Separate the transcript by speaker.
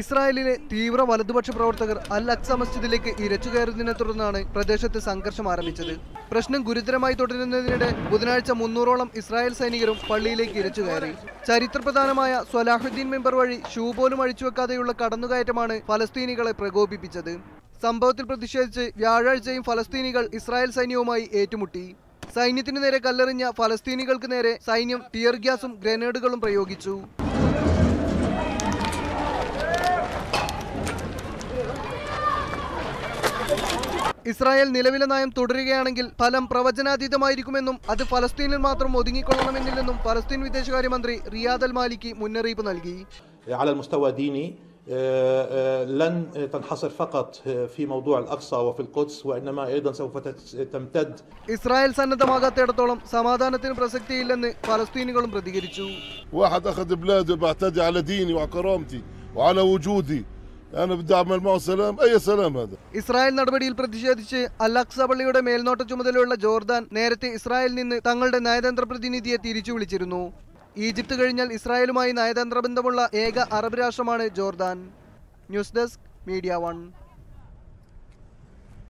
Speaker 1: ഇസ്രായേലിലെ തീവ്ര വലതുപക്ഷ പ്രവർത്തകർ അൽ അക്സ മസ്ജിദിലേക്ക് ഇരച്ചു കയറുന്നതിനെ തുടർന്നാണ് പ്രദേശത്ത് സംഘർഷം ആരംഭിച്ചത്. പ്രശ്നം ഗുരുതരമായി തുടരുന്നതിനിടെ ബുധനാഴ്ച മുന്നൂറോളം ഇസ്രായേൽ സൈനികരും പള്ളിയിലേക്ക് ഇരച്ചു കയറി ചരിത്രപ്രധാനമായ സ്വലാഹുദ്ദീൻ മെമ്പർ വഴി ഷൂ പോലും അഴിച്ചുവെക്കാതെയുള്ള കടന്നുകയറ്റമാണ് ഫലസ്തീനികളെ പ്രകോപിപ്പിച്ചത്. സംഭവത്തിൽ പ്രതിഷേധിച്ച് വ്യാഴാഴ്ചയും ഫലസ്തീനികൾ ഇസ്രായേൽ സൈന്യവുമായി ഏറ്റുമുട്ടി. സൈന്യത്തിനു നേരെ കല്ലെറിഞ്ഞ ഫലസ്തീനികൾക്ക് നേരെ സൈന്യം ടിയർ ഗ്യാസും ഗ്രനേഡുകളും പ്രയോഗിച്ചു. ഇസ്രായേൽ നിലവിലെ നയം തുടരുകയാണെങ്കിൽ ഫലം പ്രവചനാതീതമായിരിക്കുമെന്നും അത് ഫലസ്തീനിൽ മാത്രം ഒതുങ്ങിക്കൊള്ളണമെന്നില്ലെന്നും ഫലസ്തീൻ വിദേശകാര്യമന്ത്രി റിയാദ് അൽ മാലിക്കി മുന്നറിയിപ്പ് നൽകി
Speaker 2: على المستوى الديني آه، آه، لن تنحصر فقط في موضوع الاقصى وفي القدس وانما ايضا سوف تت- تمتد
Speaker 1: ഇസ്രായേൽ സന്നദ്ധമാകാത്തിടത്തോളം സമാധാനത്തിന് പ്രസക്തിയില്ലെന്ന് ഫലസ്തീനികളും പ്രതികരിച്ചു
Speaker 3: واحد اخذ بلاده بعتدي على ديني وعلى كرامتي وعلى وجودي انا بدي اعمل معه سلام اي سلام هذا
Speaker 1: ഇസ്രായേൽ നടപടിയിൽ പ്രതിഷേധിച്ച് അലക്സ പള്ളിയുടെ മേൽനോട്ട ചുമതലയുള്ള ജോർദാൻ നേരത്തെ ഇസ്രായേലിൽ നിന്ന് തങ്ങളുടെ നയതന്ത്ര പ്രതിനിധിയെ തിരിച്ചു വിളിച്ചിരുന്നു ഈജിപ്ത് കഴിഞ്ഞാൽ ഇസ്രായേലുമായി നയതന്ത്ര ബന്ധമുള്ള ഏക അറബ് രാഷ്ട്രമാണ് Jordan news desk media one